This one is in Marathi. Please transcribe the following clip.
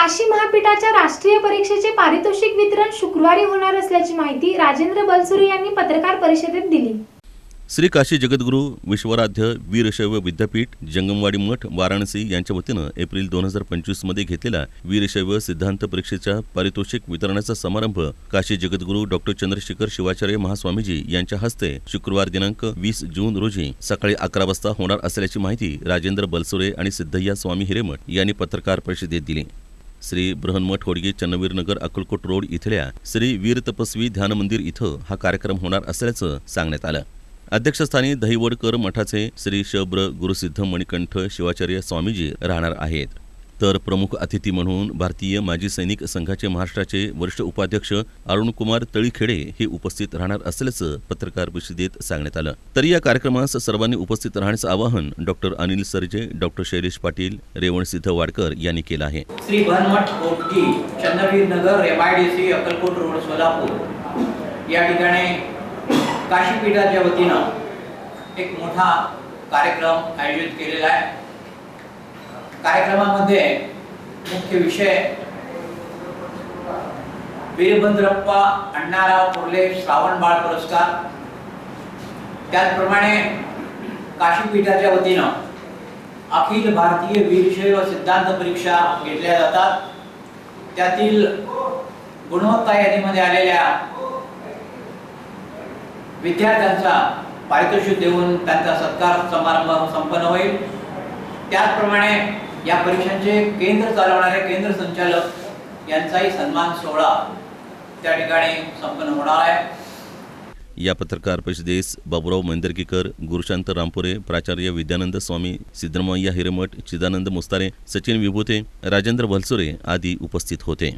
काशी महापीठाच्या राष्ट्रीय परीक्षेचे पारितोषिक वितरण शुक्रवारी होणार असल्याची माहिती राजेंद्र बलसुरे यांनी पत्रकार परिषदेत दिली. श्री काशी जगद्गुरू विश्वराध्य वीरशैव विद्यापीठ जंगमवाडी मठ वाराणसी यांच्या वतीनं एप्रिल दोन हजार पंचवीसमध्ये घेतलेल्या वीरशैव सिद्धांत परीक्षेच्या पारितोषिक वितरणाचा समारंभ काशी जगद्गुरू डॉक्टर चंद्रशेखर शिवाचार्य महास्वामीजी यांच्या हस्ते शुक्रवार दिनांक वीस जून रोजी सकाळी अकरा वाजता होणार असल्याची माहिती राजेंद्र बलसुरे आणि सिद्धय्या स्वामी हिरेमठ यांनी पत्रकार परिषदेत दिली. श्री बृहन्मठ होडगे चन्नवीर नगर अक्कलकोट रोड इथल्या श्री वीर तपस्वी ध्यान मंदिर इथं हा कार्यक्रम होणार असल्याचं सांगण्यात आलं. अध्यक्षस्थानी दहिवडकर मठाचे श्री शब्र गुरुसिद्ध मणिकंठ शिवाचार्य स्वामीजी राहणार आहेत. तर प्रमुख अतिथी म्हणून भारतीय माजी सैनिक संघाचे महाराष्ट्राचे वरिष्ठ उपाध्यक्ष अरुणकुमार तळीखेडे हे उपस्थित राहणार असल्याचं पत्रकार परिषदेत सांगण्यात आलं. तरी या कार्यक्रमास सर्वांनी उपस्थित राहण्याचं आवाहन डॉक्टर अनिल सरजे डॉक्टर शैलेश पाटील रेवणसिद्ध वाडकर यांनी केलं आहे. Shri Bhanmath Chandraveer Nagar MIDC Akkalkot road Solapur. या ठिकाणी काशीपीठाच्या वतीनं एक मोठा कार्यक्रम आयोजित केलेला आहे. कार्यक्रमामध्ये मुख्य विषय वीरभद्रप्पा अण्णाराव कुर्ले श्रावण बाळ पुरस्कार. त्याचप्रमाणे काशीपीठाच्या वतीनं अखिल भारतीय वीरशैव सिद्धांत परीक्षा घेतल्या जातात. त्यातील गुणवत्ता यादीमध्ये आलेल्या विद्यार्थ्यांचा पारितोषिक देऊन त्यांचा सत्कार समारंभ संपन्न होईल. त्याचप्रमाणे या परीक्षांचे केंद्र चालवणारे केंद्र संचालक यांचाही सन्मान सोहळा त्या ठिकाणी संपन्न होणार आहे. या पत्रकार परिषदेस बाबुराव मैंदर्कीकर गुरुशांत रामपुरे प्राचार्य विद्यानंद स्वामी सिद्धरामय्या हिरेमठ चिदानंद मुस्तारे सचिन विभूते राजेंद्र भलसुरे आदी उपस्थित होते.